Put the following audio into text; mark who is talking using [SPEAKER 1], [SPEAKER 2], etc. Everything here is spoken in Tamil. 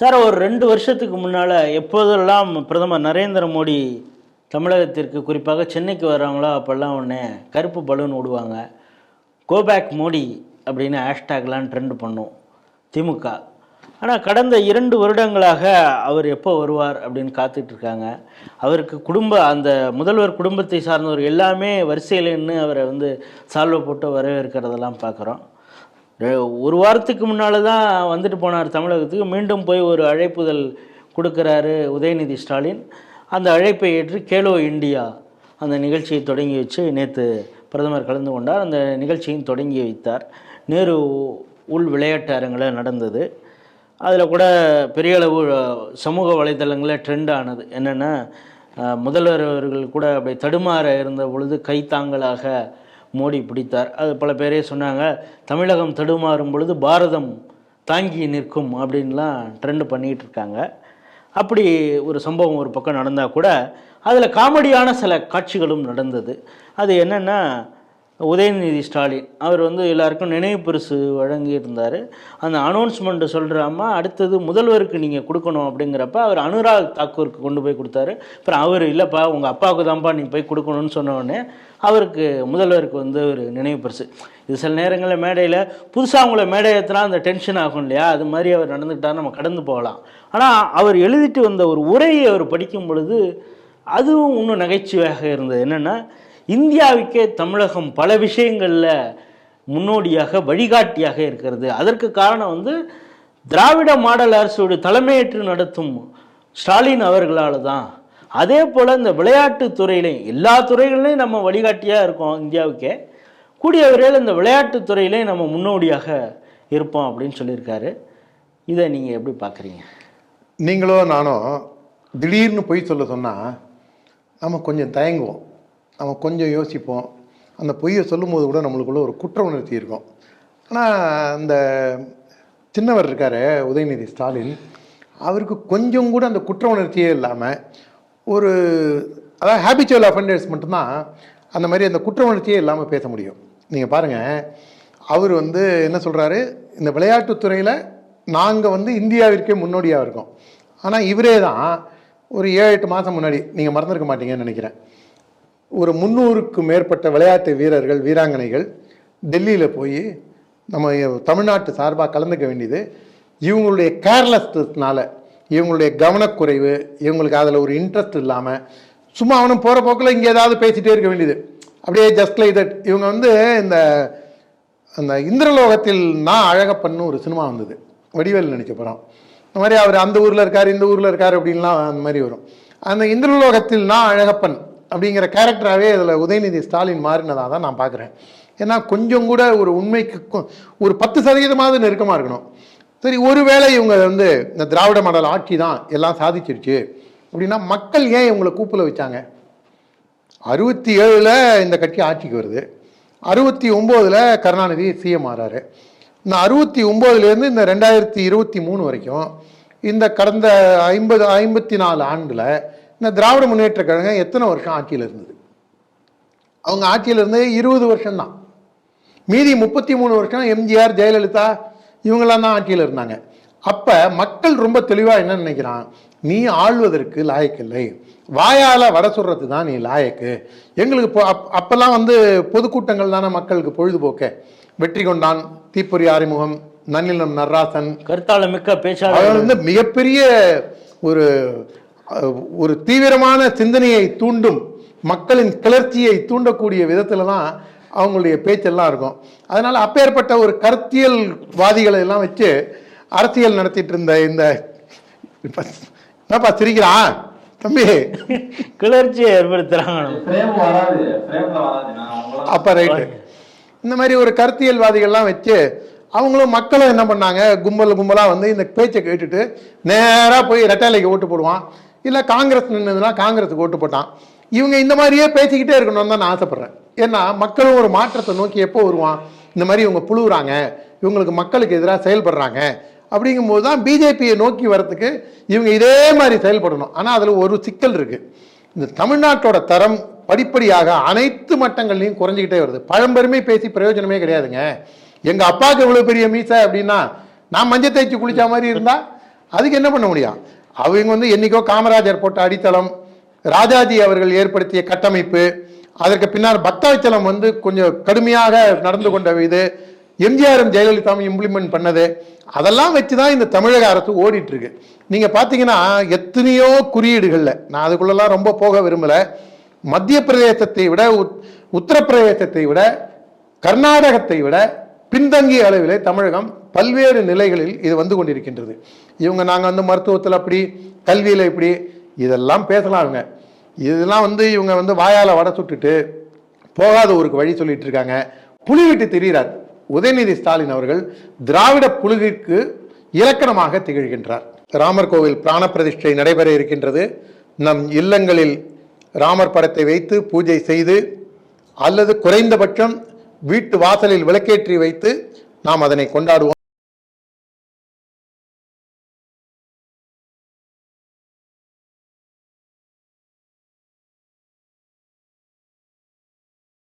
[SPEAKER 1] சார் ஒரு ரெண்டு வருஷத்துக்கு முன்னால் எப்போதெல்லாம் பிரதமர் நரேந்திர மோடி தமிழகத்திற்கு குறிப்பாக சென்னைக்கு வர்றாங்களோ அப்போல்லாம் ஒன்று கருப்பு பலூன் விடுவாங்க கோபேக் மோடி அப்படின்னு ஹேஷ்டேக்லாம் ட்ரெண்ட் பண்ணும் திமுக. ஆனால் கடந்த இரண்டு வருடங்களாக அவர் எப்போ வருவார் அப்படின்னு காத்துட்டு இருக்காங்க. அவருக்கு குடும்ப அந்த முதல்வர் குடும்பத்தை சார்ந்தவர் எல்லாமே வரிசையில் நின்று அவரை வந்து சால்வை போட்டு வரவேற்கிறதெல்லாம் பார்க்குறோம் ஒரு வாரத்துக்கு முன்னால் தான் வந்துட்டு போனார் தமிழகத்துக்கு. மீண்டும் போய் ஒரு அழைப்புதல் கொடுக்குறாரு உதயநிதி ஸ்டாலின். அந்த அழைப்பை ஏற்று கேலோ இந்தியா அந்த நிகழ்ச்சியை தொடங்கி வச்சு நேற்று பிரதமர் கலந்து கொண்டார். அந்த நிகழ்ச்சியும் தொடங்கி வைத்தார். நேரு உள் விளையாட்டு அரங்கில் நடந்தது. அதில் கூட பெரிய அளவு சமூக வலைதளங்களில் ட்ரெண்ட் ஆனது. என்னென்னா முதல்வர் அவர்கள் கூட அப்படி தடுமாற இருந்த பொழுது கைத்தாங்கலாக மோடி பிடித்தார். அது பல பேரே சொன்னாங்க தமிழகம் தடுமாறும் பொழுது பாரதம் தாங்கி நிற்கும் அப்படின்லாம் ட்ரெண்ட் பண்ணிகிட்டு இருக்காங்க அப்படி ஒரு சம்பவம் ஒரு பக்கம் நடந்தால் கூட அதில் காமெடியான சில காட்சிகளும் நடந்தது. அது என்னென்னா உதயநிதி ஸ்டாலின். அவர் வந்து எல்லாருக்கும் நினைவு பரிசு வழங்கியிருந்தார். அந்த அனௌன்ஸ்மெண்ட்டு சொல்கிறாமா அடுத்தது முதல்வருக்கு நீங்கள் கொடுக்கணும் அப்படிங்கிறப்ப அவர் அனுராக் தாக்கூருக்கு கொண்டு போய் கொடுத்தாரு. அப்புறம் அவர் இல்லைப்பா உங்கள் அப்பாவுக்கு தான்ப்பா நீங்கள் போய் கொடுக்கணும்னு சொன்னோடனே அவருக்கு முதல்வருக்கு வந்து ஒரு நினைவு பரிசு. இது சில நேரங்களில் மேடையில் புதுசாக அவங்கள மேடை ஏற்றினா அந்த டென்ஷன் ஆகும் இல்லையா? அது மாதிரி அவர் நடந்துக்கிட்டா நம்ம கடந்து போகலாம். ஆனால் அவர் எழுதிட்டு வந்த ஒரு உரையை அவர் படிக்கும் பொழுது அதுவும் இன்னும் நகைச்சுவையாக இருந்தது. என்னென்னா இந்தியாவுக்கே தமிழகம் பல விஷயங்களில் முன்னோடியாக வழிகாட்டியாக இருக்கிறது. அதற்கு காரணம் வந்து திராவிட மாடல் அரசோடு தலைமையேற்று நடத்தும் ஸ்டாலின் அவர்களால் தான் அதே போல் இந்த விளையாட்டு துறையிலையும் எல்லா துறைகளிலையும் நம்ம வழிகாட்டியாக இருக்கோம் இந்தியாவுக்கே. கூடிய விரைவில் இந்த விளையாட்டு துறையிலையும் நம்ம முன்னோடியாக இருப்போம் அப்படின்னு சொல்லியிருக்காரு. இதை நீங்கள் எப்படி பார்க்குறீங்க?
[SPEAKER 2] நீங்களோ நானோ திடீர்னு பொய் சொல்ல சொன்னால் நம்ம கொஞ்சம் தயங்குவோம். நம்ம கொஞ்சம் யோசிப்போம். அந்த பொய்யை சொல்லும்போது கூட நம்மளுக்குள்ள ஒரு குற்ற உணர்த்தி இருக்கும். ஆனால் அந்த சின்னவர் இருக்கார் உதயநிதி ஸ்டாலின். அவருக்கு கொஞ்சம் கூட அந்த குற்ற உணர்ச்சியே இல்லாமல் ஒரு அதாவது ஹேபிச்சுவல் அஃபெண்டர்ஸ் மட்டும்தான் அந்த மாதிரி அந்த குற்ற உணர்ச்சியே இல்லாமல் பேச முடியும். நீங்கள் பாருங்கள் அவர் வந்து என்ன சொல்கிறாரு இந்த விளையாட்டுத்துறையில் நாங்கள் வந்து இந்தியாவிற்கே முன்னோடியாக இருக்கோம். ஆனால் இவரே தான் ஒரு ஏழு எட்டு மாதம் முன்னாடி நீங்கள் மறந்துருக்க மாட்டீங்கன்னு நினைக்கிறேன். ஒரு முந்நூறுக்கும் மேற்பட்ட விளையாட்டு வீரர்கள் வீராங்கனைகள் டெல்லியில் போய் நம்ம தமிழ்நாட்டு சார்பாக கலந்துக்க வேண்டியது. இவங்களுடைய கேர்லெஸ்னால் இவங்களுடைய கவனக்குறைவு இவங்களுக்கு அதில் ஒரு இன்ட்ரெஸ்ட் இல்லாமல் சும்மா அவனும் போகிற போக்கில் இங்கே ஏதாவது பேசிகிட்டே இருக்க வேண்டியது. அப்படியே ஜஸ்ட் லைக் தட் இவங்க வந்து இந்த அந்த இந்திரலோகத்தில் நான் அழகப்பண்ணு ஒரு சினிமா வந்தது. வடிவேல் நினைச்ச படம். இந்த மாதிரி அவர் அந்த ஊரில் இருக்கார் இந்த ஊரில் இருக்கார் அப்படின்லாம் அந்த மாதிரி வரும். அந்த இந்திரலோகத்தில் நான் அழகப்பன். அப்படிங்கிற கேரக்டராகவே இதில் உதயநிதி ஸ்டாலின் மாறினதாக தான் நான் பார்க்குறேன். ஏன்னா கொஞ்சம் கூட ஒரு உண்மைக்கு ஒரு பத்து சதவீதமாவது நெருக்கமாக இருக்கணும். சரி ஒருவேளை இவங்க வந்து இந்த திராவிட மாடல் ஆட்சி தான் எல்லாம் சாதிச்சிருச்சு அப்படின்னா மக்கள் ஏன் இவங்களை கூப்பில் வச்சாங்க? அறுபத்தி ஏழில் இந்த கட்சி ஆட்சிக்கு வருது. அறுபத்தி ஒம்போதில் கருணாநிதி சிஎம் ஆறாரு. இந்த அறுபத்தி ஒம்போதுலேருந்து இந்த ரெண்டாயிரத்தி இருபத்தி மூணு வரைக்கும் இந்த கடந்த ஐம்பது ஐம்பத்தி நாலு ஆண்டில் இந்த திராவிட முன்னேற்ற கழகம் எத்தனை வருஷம் ஆட்சியில் இருந்தது? அவங்க ஆட்சியில் இருந்து இருபது வருஷம்தான். மீதி முப்பத்தி மூணு வருஷம் எம்ஜிஆர் ஜெயலலிதா இவங்கெல்லாம் தான் ஆட்சியில் இருந்தாங்க. அப்போ மக்கள் ரொம்ப தெளிவாக என்ன நினைக்கிறான்? நீ ஆள்வதற்கு லாயக்கில்லை வாயால் வர சொல்கிறது தான் நீ லாயக்கு. எங்களுக்கு இப்போ அப் அப்போல்லாம் வந்து பொதுக்கூட்டங்கள் தானே மக்களுக்கு பொழுதுபோக்க. வெற்றி கொண்டான் தீப்பொறி ஆறுமுகம் நன்னிலம் நர்ராசன்.
[SPEAKER 1] கருத்தாள மிக்க பேச்சாளர்.
[SPEAKER 2] வந்து மிகப்பெரிய ஒரு ஒரு தீவிரமான சிந்தனையை தூண்டும் மக்களின் கிளர்ச்சியை தூண்டக்கூடிய விதத்துல தான் அவங்களுடைய பேச்செல்லாம் இருக்கும். அதனால அப்பேற்பட்ட ஒரு கருத்தியல் வாதிகளை எல்லாம் வச்சு அரசியல் நடத்திட்டு இருந்த இந்த என்னப்பா சிரிக்கிறான் தம்பி.
[SPEAKER 1] கிளர்ச்சியை ஏற்படுத்துகிறாங்க
[SPEAKER 2] அப்ப ரைட்டு. இந்த மாதிரி ஒரு கருத்தியல்வாதிகள்லாம் வச்சு அவங்களும் மக்களும் என்ன பண்ணாங்க? கும்பல் கும்பலாக வந்து இந்த பேச்சை கேட்டுட்டு நேராக போய் ரெட்டாலைக்கு ஓட்டு போடுவான். இல்லை காங்கிரஸ் நின்றுதுன்னா காங்கிரஸுக்கு ஓட்டு போட்டான். இவங்க இந்த மாதிரியே பேசிக்கிட்டே இருக்கணும்னு தான் நான் ஆசைப்பட்றேன். ஏன்னா மக்களும் ஒரு மாற்றத்தை நோக்கி எப்போ வருவான்? இந்த மாதிரி இவங்க புழுவுறாங்க. இவங்களுக்கு மக்களுக்கு எதிராக செயல்படுறாங்க. அப்படிங்கும்போது தான் பிஜேபியை நோக்கி வரத்துக்கு இவங்க இதே மாதிரி செயல்படணும். ஆனால் அதில் ஒரு சிக்கல் இருக்குது இந்த தமிழ்நாட்டோட தரம் படிப்படியாக அனைத்து மட்டங்கள்லையும் குறைஞ்சிக்கிட்டே வருது. பழம்பெருமை பேசி பிரயோஜனமே கிடையாதுங்க. எங்கள் அப்பாவுக்கு இவ்வளோ பெரிய மீசை அப்படின்னா நான் மஞ்சள் தேய்ச்சி குளித்த மாதிரி இருந்தால் அதுக்கு என்ன பண்ண முடியும்? அவங்க வந்து என்னைக்கோ காமராஜர் போட்ட அடித்தளம் ராஜாஜி அவர்கள் ஏற்படுத்திய கட்டமைப்பு அதற்கு பின்னால் பக்தாச்சலம் வந்து கொஞ்சம் கடுமையாக நடந்து கொண்ட இது எம்ஜிஆரும் ஜெயலலிதாவும் இம்ப்ளிமெண்ட் பண்ணது. அதெல்லாம் வச்சு தான் இந்த தமிழக அரசு ஓடிட்டு இருக்கு நீங்கள் பார்த்தீங்கன்னா எத்தனையோ குறியீடுகளில் நான் அதுக்குள்ளெல்லாம் ரொம்ப போக விரும்பலை மத்திய பிரதேசத்தை விட உத்- உத்தரப்பிரதேசத்தை விட கர்நாடகத்தை விட பின்தங்கிய அளவிலே தமிழகம் பல்வேறு நிலைகளில் இது வந்து கொண்டிருக்கின்றது. இவங்க நாங்கள் வந்து மருத்துவத்தில் அப்படி கல்வியில் இப்படி இதெல்லாம் பேசலாம் அவங்க இதெல்லாம் வந்து இவங்க வந்து வாயால் வடை சுட்டுட்டு போகாத ஊருக்கு வழி சொல்லிட்டு இருக்காங்க. புலி விட்டு திரிகிறார் உதயநிதி ஸ்டாலின் அவர்கள் திராவிட புலிகளுக்கு இலக்கணமாக திகழ்கின்றார். ராமர் கோவில் பிராண பிரதிஷ்டை நடைபெற இருக்கின்றது. நம் இல்லங்களில் ராமர் படத்தை வைத்து பூஜை செய்து அல்லது குறைந்தபட்சம் வீட்டு வாசலில் விளக்கேற்றி வைத்து நாம் அதனை கொண்டாடுவோம்.